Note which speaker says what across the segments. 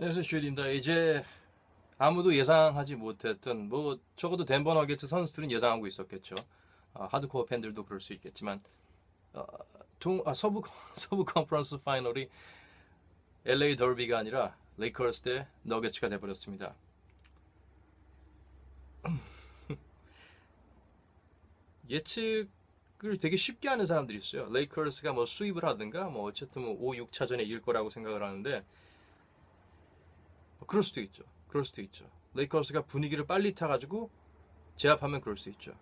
Speaker 1: 안녕하세요 슈입니다 이제 아무도 예상하지 못했던 뭐 적어도 덴버 너게츠 선수들은 예상하고 있었겠죠. 아, 하드코어 팬들도 그럴 수 있겠지만 어, 동, 아, 서부 서부 컨퍼런스 파이널이 LA 더비가 아니라 레이커스 대 너게츠가 돼버렸습니다. 예측을 되게 쉽게 하는 사람들이 있어요. 레이커스가 뭐 수입을 하든가 뭐 어쨌든 뭐 5, 6차전에 이길 거라고 생각을 하는데 뭐 그럴 수도 있죠. 그럴 수도 있죠. 레이커스가 분위기를 빨리 타가지고 제압하면 그럴 수 있죠.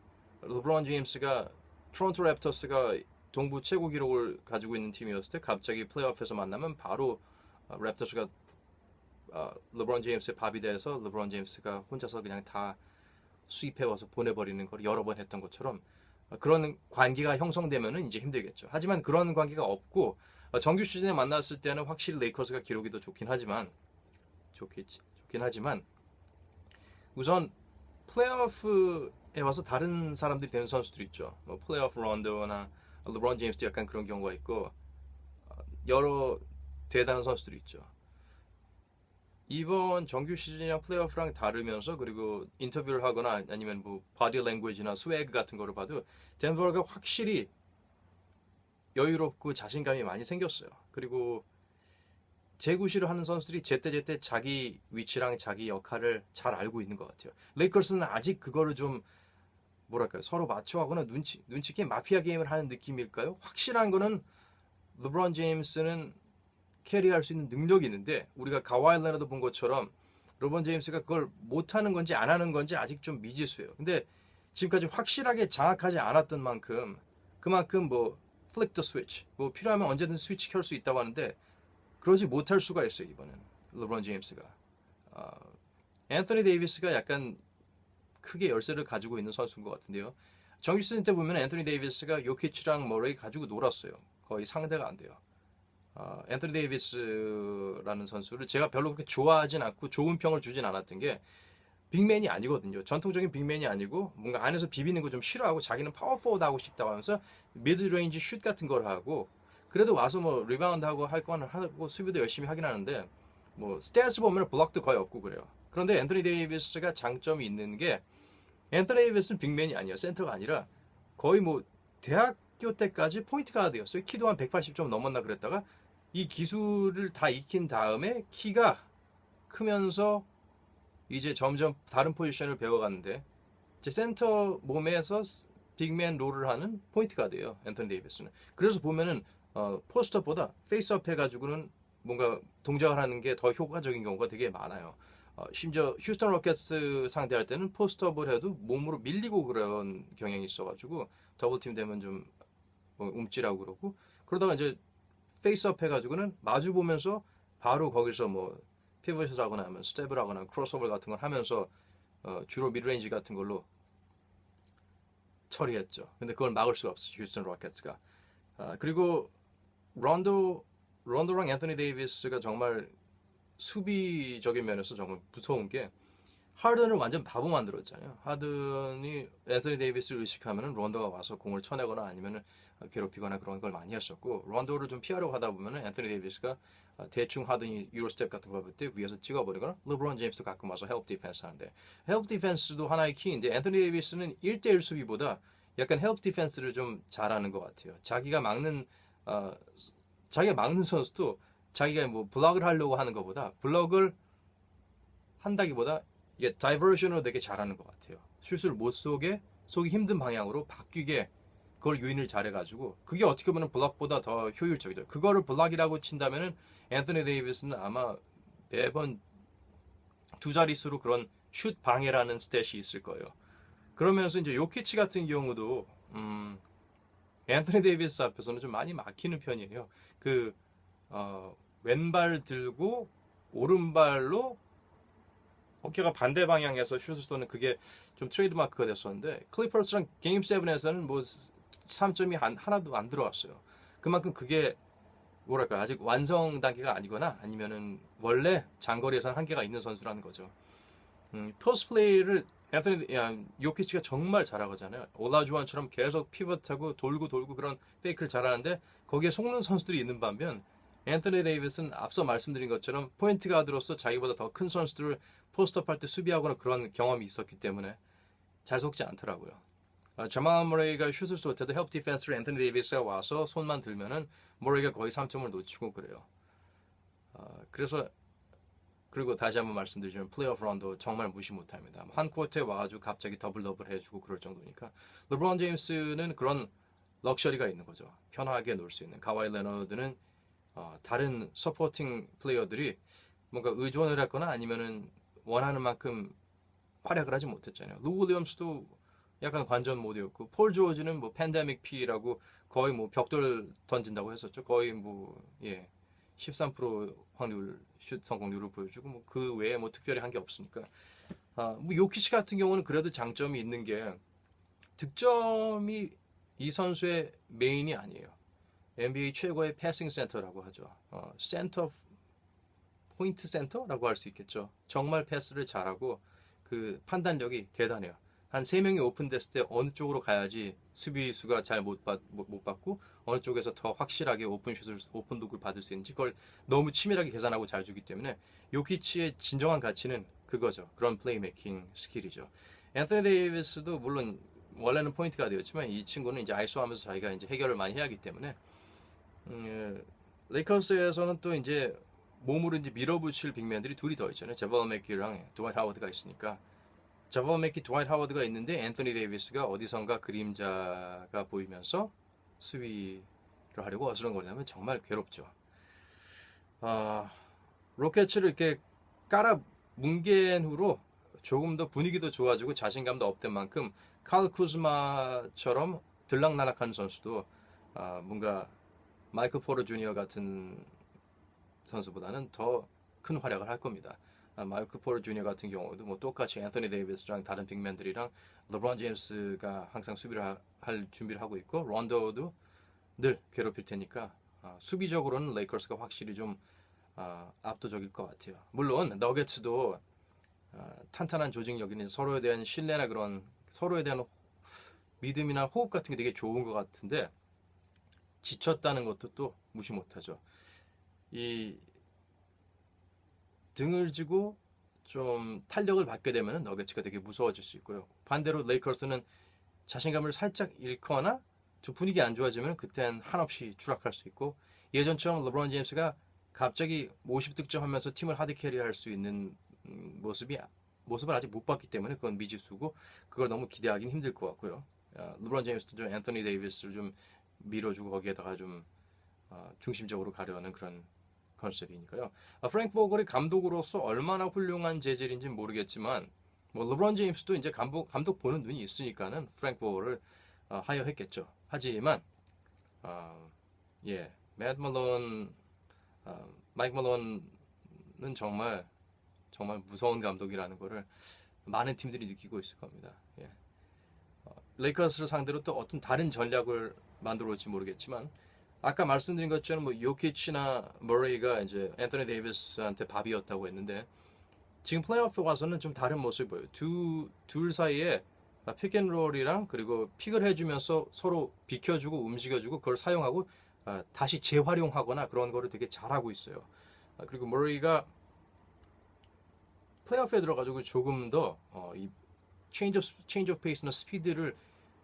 Speaker 1: 르브론 제임스가 토론토 랩터스가 동부 최고 기록을 가지고 있는 팀이었을 때 갑자기 플레이오프에서 만나면 바로 어, 랩터스가 어, 르브론 제임스의 밥이 돼서 르브론 제임스가 혼자서 그냥 다 수입해 와서 보내버리는 걸 여러 번 했던 것처럼 어, 그런 관계가 형성되면은 이제 힘들겠죠. 하지만 그런 관계가 없고 어, 정규 시즌에 만났을 때는 확실히 레이커스가 기록이 더 좋긴 하지만 좋겠지. 좋긴 하지만 우선 플레이오프에 와서 다른 사람들이 되는 선수들 있죠. 뭐 플레이오프 런더나 르브론 제임스도 약간 그런 경우가 있고 어, 여러 대단한 선수들이 있죠. 이번 정규 시즌이랑 플레이오프랑 다르면서 그리고 인터뷰를 하거나 아니면 뭐 바디 랭귀지나 스웨그 같은 거를 봐도 덴버가 확실히 여유롭고 자신감이 많이 생겼어요. 그리고 재구시를 하는 선수들이 제때제때 자기 위치랑 자기 역할을 잘 알고 있는 것 같아요. 레이커스는 아직 그거를 좀 뭐랄까요 서로 맞춰가거나 눈치 눈치 게임 마피아 게임을 하는 느낌일까요? 확실한 거는 르브론 제임스는 캐리할 수 있는 능력이 있는데 우리가 레너드 본 것처럼 르브론 제임스가 그걸 못하는 건지 안 하는 건지 아직 좀 미지수예요. 근데 지금까지 확실하게 장악하지 않았던 만큼 그만큼 뭐 플릭 더 스위치 뭐 필요하면 언제든 스위치 켤 수 있다고 하는데 그러지 못할 수가 있어요 이번엔 르브론 제임스가. 어, 앤서니 데이비스가 약간 크게 열쇠를 가지고 있는 선수인 것 같은데요. 정규 시즌 때 보면 앤서니 데이비스가 요키치랑 머레이 가지고 놀았어요. 거의 상대가 안 돼요. 어, 앤서니 데이비스라는 선수를 제가 별로 그렇게 좋아하진 않고 좋은 평을 주진 않았던 게 빅맨이 아니거든요. 전통적인 빅맨이 아니고 뭔가 안에서 비비는 거 좀 싫어하고 자기는 파워포워드 하고 싶다고 하면서 미드레인지 슛 같은 걸 하고 그래도 와서 뭐 리바운드 하고 할 거는 하고 수비도 열심히 하긴 하는데 뭐 스탯스 보면 블록도 거의 없고 그래요. 그런데 앤토니 데이비스가 장점이 있는 게 앤토니 데이비스는 빅맨이 아니에요. 센터가 아니라 거의 뭐 대학교 때까지 포인트 가드였어요. 키도 한 180점 넘었나 그랬다가 이 기술을 다 익힌 다음에 키가 크면서 이제 점점 다른 포지션을 배워가는데 이제 센터 몸에서 빅맨 롤을 하는 포인트 가드예요. 앤토니 데이비스는. 그래서 보면은 어, 포스터보다 페이스업 해가지고는 뭔가 동작을 하는 게 더 효과적인 경우가 되게 많아요. 어, 심지어 휴스턴 로켓스 상대할 때는 포스트업을 해도 몸으로 밀리고 그런 경향이 있어가지고 더블팀 되면 좀 어, 움찔하고 그러고 그러다가 이제 페이스업 해가지고는 마주 보면서 바로 거기서 뭐 피벗을 하거나 하면 스텝을 하거나 크로스오버 같은 걸 하면서 어, 주로 미드레인지 같은 걸로 처리했죠. 근데 그걸 막을 수가 없어요. 휴스턴 로켓스가. 아, 그리고 론도 론도랑 앤토니 데이비스가 정말 수비적인 면에서 정말 무서운 게 하든을 완전 바보 만들었잖아요. 하든이 앤토니 데이비스를 의식하면은 론도가 와서 공을 쳐내거나 아니면은 괴롭히거나 그런 걸 많이 했었고 론도를 좀 피하려고 하다 보면은 앤토니 데이비스가 대충 하든이 유로 스텝 같은 거볼때 위에서 찍어버리거나 르브론 제임스도 가끔 와서 헬프 디펜스 하는데 헬프 디펜스도 하나의 키인데 앤토니 데이비스는 1대1 수비보다 약간 헬프 디펜스를 좀 잘하는 것 같아요. 자기가 막는 어, 자기가 막는 선수도 자기가 뭐 블럭을 하려고 하는 것보다 블럭을 한다기보다 이게 다이버션으로 되게 잘하는 것 같아요. 슛을 못 쏘게 쏘기 힘든 방향으로 바뀌게 그걸 유인을 잘해가지고 그게 어떻게 보면 블럭보다 더 효율적이죠. 그거를 블럭이라고 친다면은 앤토니 데이비스는 아마 매번 두 자릿수로 그런 슛 방해라는 스탯이 있을 거예요. 그러면서 이제 요키치 같은 경우도 음, 앤토니 데이비스 앞에서는 좀 많이 막히는 편이에요. 그 어, 왼발 들고 오른발로 어깨가 반대 방향에서 슛을 쏘는 그게 좀 트레이드 마크가 됐었는데 클리퍼스랑 게임 7에서는 뭐 3점이 한, 하나도 안 들어왔어요. 그만큼 그게 뭐랄까 아직 완성 단계가 아니거나 아니면은 원래 장거리에서는 한계가 있는 선수라는 거죠. 음, 포스트 플레이를 앤토니 야, 요키치가 정말 잘하거든요. 올라주안처럼 계속 피벗하고 돌고 돌고 그런 페이크를 잘하는데 거기에 속는 선수들이 있는 반면 앤서니 데이비스는 앞서 말씀드린 것처럼 포인트 가드로서 자기보다 더 큰 선수들을 포스트업할 때 수비하거나 그런 경험이 있었기 때문에 잘 속지 않더라고요. 아, 자마 모레이가 슛을 쏠 때도 헬프 디펜스로 앤서니 데이비스가 와서 손만 들면은 모레이가 거의 3점을 놓치고 그래요. 아, 그래서 그리고 다시 한번 말씀드리지만 플레이오프 런도 정말 무시 못합니다. 한 코트에 와가지고 갑자기 더블 더블 해주고 그럴 정도니까 르브론 제임스는 그런 럭셔리가 있는 거죠. 편하게 놀 수 있는 가와이 레너드는 어, 다른 서포팅 플레이어들이 뭔가 의존을 했거나 아니면은 원하는 만큼 활약을 하지 못했잖아요. 루 윌리엄스도 약간 관전 모드였고 폴 조지는 뭐 팬데믹 피라고 거의 뭐 벽돌 던진다고 했었죠. 거의 뭐 예. 13% 확률 슛 성공률을 보여주고 뭐 그 외에 뭐 특별히 한 게 없으니까 아, 뭐 요키치 같은 경우는 그래도 장점이 있는 게 득점이 이 선수의 메인이 아니에요. NBA 최고의 패싱 센터라고 하죠. 어, 센터 포인트 센터라고 할 수 있겠죠. 정말 패스를 잘하고 그 판단력이 대단해요. 한세 명이 오픈됐을 때 어느 쪽으로 가야지 수비수가 잘 못 못 받고 어느 쪽에서 더 확실하게 오픈 슛을 오픈 독을 받을 수 있는지 그걸 너무 치밀하게 계산하고 잘 주기 때문에 요키치의 진정한 가치는 그거죠. 그런 플레이메이킹 스킬이죠. 앤서니 데이비스도 물론 원래는 포인트가 되었지만 이 친구는 이제 아이소하면서 자기가 이제 해결을 많이 해야 하기 때문에 음, 예, 레이커스에서는 또 이제 몸으로 이제 밀어붙일 빅맨들이 둘이 더 있잖아요. 제발 맥기랑 두와이 하워드가 있으니까 맥기, 두와이 하워드가 있는데 앤서니 데이비스가 어디선가 그림자가 보이면서 수비를 하려고 어슬렁거리면 정말 괴롭죠. 아, 로켓츠를 이렇게 깔아 뭉갠 후로 조금 더 분위기도 좋아지고 자신감도 업된 만큼 칼 쿠즈마처럼 들락날락한 선수도 아, 뭔가 마이클 포르 주니어 같은 선수보다는 더 큰 활약을 할 겁니다. 아, 마이클 포르 주니어 같은 경우도 뭐 똑같이 앤서니 데이비스랑 다른 빅맨들이랑 르브론 제임스가 항상 수비를 하, 할 준비를 하고 있고 론도도 늘 괴롭힐 테니까 아, 수비적으로는 레이커스가 확실히 좀 아, 압도적일 것 같아요. 물론 너게츠도 아, 탄탄한 조직력이는 서로에 대한 신뢰나 그런 서로에 대한 믿음이나 호흡 같은 게 되게 좋은 것 같은데 지쳤다는 것도 또 무시 못하죠. 이 등을 지고 좀 탄력을 받게 되면 너게츠가 되게 무서워질 수 있고요. 반대로 레이커스는 자신감을 살짝 잃거나 좀 분위기 안 좋아지면 그땐 한없이 추락할 수 있고 예전처럼 르브론 제임스가 갑자기 50득점 하면서 팀을 하드 캐리 할 수 있는 음, 모습이 모습을 아직 못 봤기 때문에 그건 미지수고 그걸 너무 기대하기는 힘들 것 같고요. 아, 르브론 제임스도 좀 앤서니 데이비스를 좀 밀어주고 거기에다가 좀 어, 중심적으로 가려는 그런 컨셉이니까요. 아, 프랭크 보글이 감독으로서 얼마나 훌륭한 재질인지는 모르겠지만 뭐 르브론 제임스도 이제 감독, 감독 보는 눈이 있으니까는 프랭크 보글을 어, 하여했겠죠. 하지만 어, 예, 맷 멀론, 어, 마이크 멀론은 정말 정말 무서운 감독이라는 거를 많은 팀들이 느끼고 있을 겁니다. 예. 어, 레이커스를 상대로 또 어떤 다른 전략을 만들어 올지 모르겠지만 아까 말씀드린 것처럼 뭐 요키치나 머레이가 이제 앤토니 데이비스한테 밥이었다고 했는데 지금 플레이오프 와서는 좀 다른 모습이 보여요. 두, 둘 사이에 픽앤롤이랑 그리고 픽을 해주면서 서로 비켜주고 움직여주고 그걸 사용하고 아, 다시 재활용하거나 그런 거를 되게 잘하고 있어요. 아, 그리고 머레이가 플레이오프에 들어가지고 조금 더이 어, 체인지 오브, 체인지 오브 페이스나 스피드를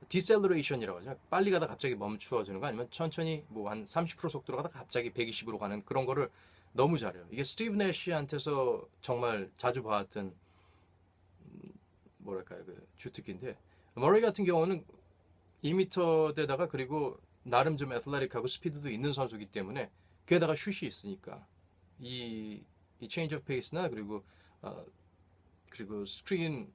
Speaker 1: 디셀러레이션이라고 하죠. 빨리 가다 갑자기 멈추어주는 거 아니면 천천히 뭐 한 30% 속도로 가다 갑자기 120으로 가는 그런 거를 너무 잘해요. 이게 스티브 내시한테서 정말 자주 봐왔던 음, 뭐랄까요 그 주특기인데 머리 같은 경우는 2m대다가 그리고 나름 좀 애틀레틱하고 스피드도 있는 선수기 때문에 게다가 슛이 있으니까 이, 이 체인지 오브 페이스나 그리고 어, 그리고 스크린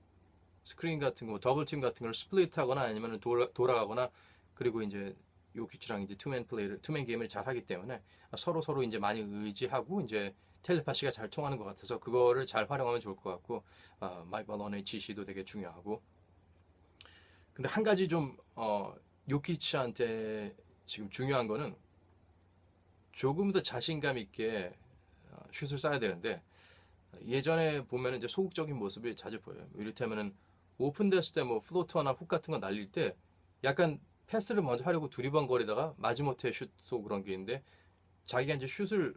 Speaker 1: 스크린 같은 거 더블 팀 같은 걸 스플릿하거나 아니면 돌아, 돌아가거나 그리고 이제 요키치랑 이제 투맨 플레이를 투맨 게임을 잘 하기 때문에 서로 서로 이제 많이 의지하고 이제 텔레파시가 잘 통하는 것 같아서 그거를 잘 활용하면 좋을 것 같고 어, 마이크 발론의 지시도 되게 중요하고 근데 한 가지 좀 어, 요키치한테 지금 중요한 거는 조금 더 자신감 있게 어, 슛을 쏴야 되는데 예전에 보면 이제 소극적인 모습이 자주 보여요. 이를테면은 오픈됐을 때 뭐 플로터나 훅 같은 거 날릴 때 약간 패스를 먼저 하려고 두리번거리다가 마지못해 슛 쏘고 그런 게 있는데 자기가 이제 슛을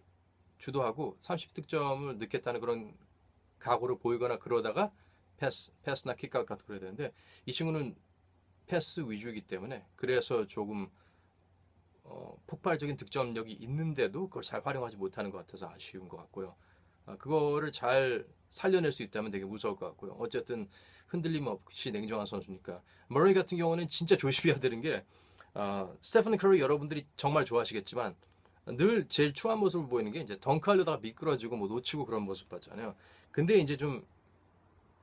Speaker 1: 주도하고 30득점을 넣겠다는 그런 각오를 보이거나 그러다가 패스, 패스나 킥아웃 같은 그래야 되는데 이 친구는 패스 위주이기 때문에 그래서 조금 어, 폭발적인 득점력이 있는데도 그걸 잘 활용하지 못하는 것 같아서 아쉬운 것 같고요. 아, 그거를 잘 살려낼 수 있다면 되게 무서울 것 같고요. 어쨌든 흔들림 없이 냉정한 선수니까. 머레이 같은 경우는 진짜 조심해야 되는 게 아, 스테픈 커리 여러분들이 정말 좋아하시겠지만 늘 제일 추한 모습을 보이는 게 이제 덩크하려다가 미끄러지고 뭐 놓치고 그런 모습 봤잖아요. 근데 이제 좀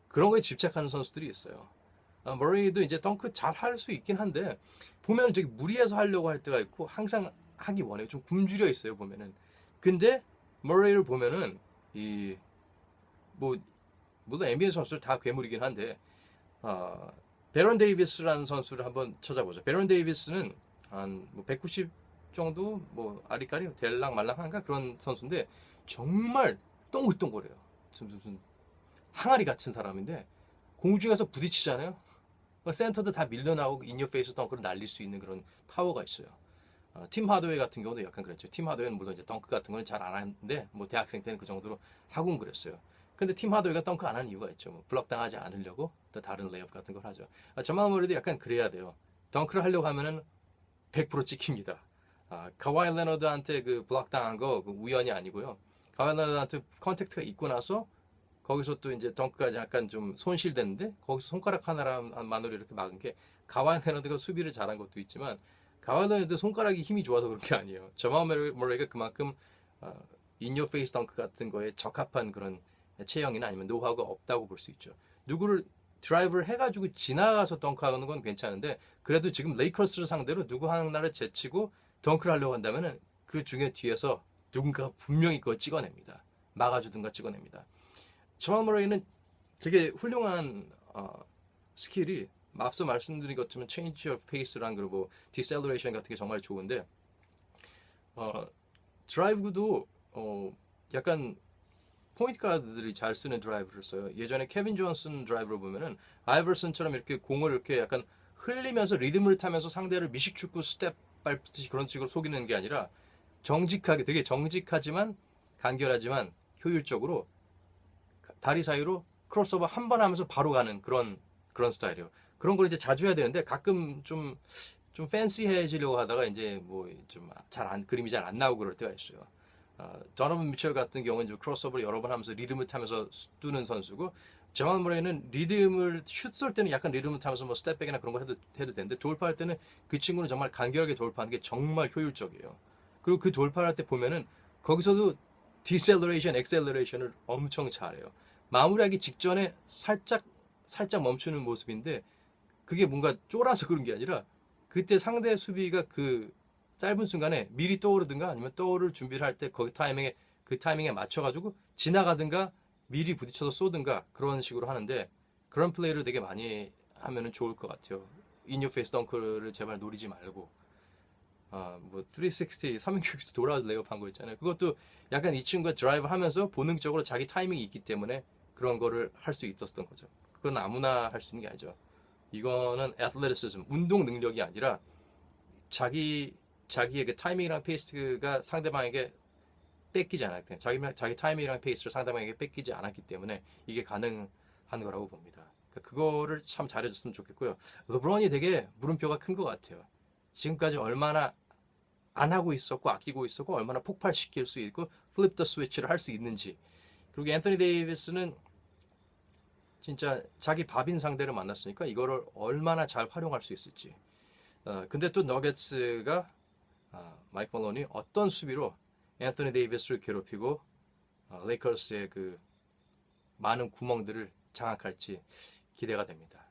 Speaker 1: 그런 거에 집착하는 선수들이 있어요. 아, 머레이도 이제 덩크 잘 할 수 있긴 한데 보면 저기 무리해서 하려고 할 때가 있고 항상 하기 원해요. 좀 굶주려 있어요 보면은. 근데 머레이를 보면은 이뭐 물론 NBA 선수들 다 괴물이긴 한데 아 베런 데이비스라는 선수를 한번 찾아보죠. 베런 데이비스는 한뭐 190 정도 뭐 아리까리 될랑 말랑한가 그런 선수인데 정말. 좀 무슨 항아리 같은 사람인데 공중에서 부딪히잖아요. 뭐 센터도 다 밀려나오고 인어 페이스 덩크를 날릴 수 있는 그런 파워가 있어요. 어, 팀 하드웨이 같은 경우도 약간 그랬죠. 팀 하드웨이는 물론 이제 덩크 같은 거는 잘안 하는데 뭐 대학생 때는 그 정도로 하고는 그랬어요. 근데 팀 하드웨이가 덩크 안 하는 이유가 있죠. 뭐 블럭 당하지 않으려고 또 다른 레이업 같은 걸 하죠. 아, 저만 아무래도 약간 그래야 돼요. 덩크를 하려고 하면은 100% 찍힙니다. 아, 카와이 레너드한테 그 블럭 당한 거 그 우연이 아니고요. 카와이 레너드한테 컨택트가 있고 나서 거기서 또 이제 덩크까지 약간 좀 손실됐는데 거기서 손가락 하나만으로 이렇게 막은 게 가와이 레너드가 수비를 잘한 것도 있지만 레너드 손가락이 힘이 좋아서 그런 게 아니에요. 저마 모레이가 그만큼 어, 인요 페이스 덩크 같은 거에 적합한 그런 체형이나 아니면 노하우가 없다고 볼 수 있죠. 누구를 드라이브를 해가지고 지나가서 덩크하는 건 괜찮은데 그래도 지금 레이커스를 상대로 누구 하나를 제치고 덩크를 하려고 한다면은 그 중에 뒤에서 누군가 분명히 그거 찍어냅니다. 막아주든가 찍어냅니다. 저만 모레이는 되게 훌륭한 어, 스킬이 앞서 말씀드린 것처럼 change of pace랑 그리고 deceleration 같은 게 정말 좋은데 어, 드라이브도 어, 약간 포인트 가드들이 잘 쓰는 드라이브를 써요. 예전에 케빈 존슨 드라이브를 보면은 아이버슨처럼 이렇게 공을 이렇게 약간 흘리면서 리듬을 타면서 상대를 미식축구 스텝 밟듯이 그런 식으로 속이는 게 아니라 정직하게 되게 정직하지만 간결하지만 효율적으로 다리 사이로 크로스오버 한 번 하면서 바로 가는 그런 그런 스타일이에요. 그런 걸 이제 자주 해야 되는데 가끔 좀 좀 팬시해지려고 하다가 이제 뭐 좀 잘 안 그림이 잘 안 나오고 그럴 때가 있어요. 어, 도너번 미첼 같은 경우는 이제 크로스오버를 여러 번 하면서 리듬을 타면서 뚜는 선수고 저만 모레는 리듬을 슛 쏠 때는 약간 리듬을 타면서 뭐 스텝백이나 그런 거 해도 해도 되는데 돌파할 때는 그 친구는 정말 간결하게 돌파하는 게 정말 효율적이에요. 그리고 그 돌파할 때 보면은 거기서도 디셀러레이션, 엑셀러레이션을 엄청 잘해요. 마무리하기 직전에 살짝 살짝 멈추는 모습인데 그게 뭔가 쫄아서 그런 게 아니라 그때 상대 수비가 그 짧은 순간에 미리 떠오르든가 아니면 떠오를 준비를 할 때 거기 타이밍에 그 타이밍에 맞춰가지고 지나가든가 미리 부딪혀서 쏘든가 그런 식으로 하는데 그런 플레이를 되게 많이 하면은 좋을 것 같아요. 인유 페이스 덩크를 제발 노리지 말고 아뭐 360, 360도 돌아서 레이업한 거 있잖아요. 그것도 약간 이 친구가 드라이브 하면서 본능적으로 자기 타이밍이 있기 때문에 그런 거를 할 수 있었던 거죠. 그건 아무나 할 수 있는 게 아니죠. 이거는 애틀레티시즘, 운동 능력이 아니라 자기 자기의 그 타이밍이랑 페이스가 상대방에게 뺏기지 않았기 자기 자기 타이밍이랑 페이스를 상대방에게 뺏기지 않았기 때문에 이게 가능한 거라고 봅니다. 그러니까 그거를 참 잘해줬으면 좋겠고요. 르브론이 되게 물음표가 큰 것 같아요. 지금까지 얼마나 안 하고 있었고 아끼고 있었고 얼마나 폭발시킬 수 있고 플립 더 스위치를 할 수 있는지 그리고 앤토니 데이비스는 진짜 자기 밥인 상대를 만났으니까 이거를 얼마나 잘 활용할 수 있을지. 어, 근데 또 너겟스가 아, 마이크 멀론이 어떤 수비로 앤토니 데이비스를 괴롭히고 어, 레이커스의 그 많은 구멍들을 장악할지 기대가 됩니다.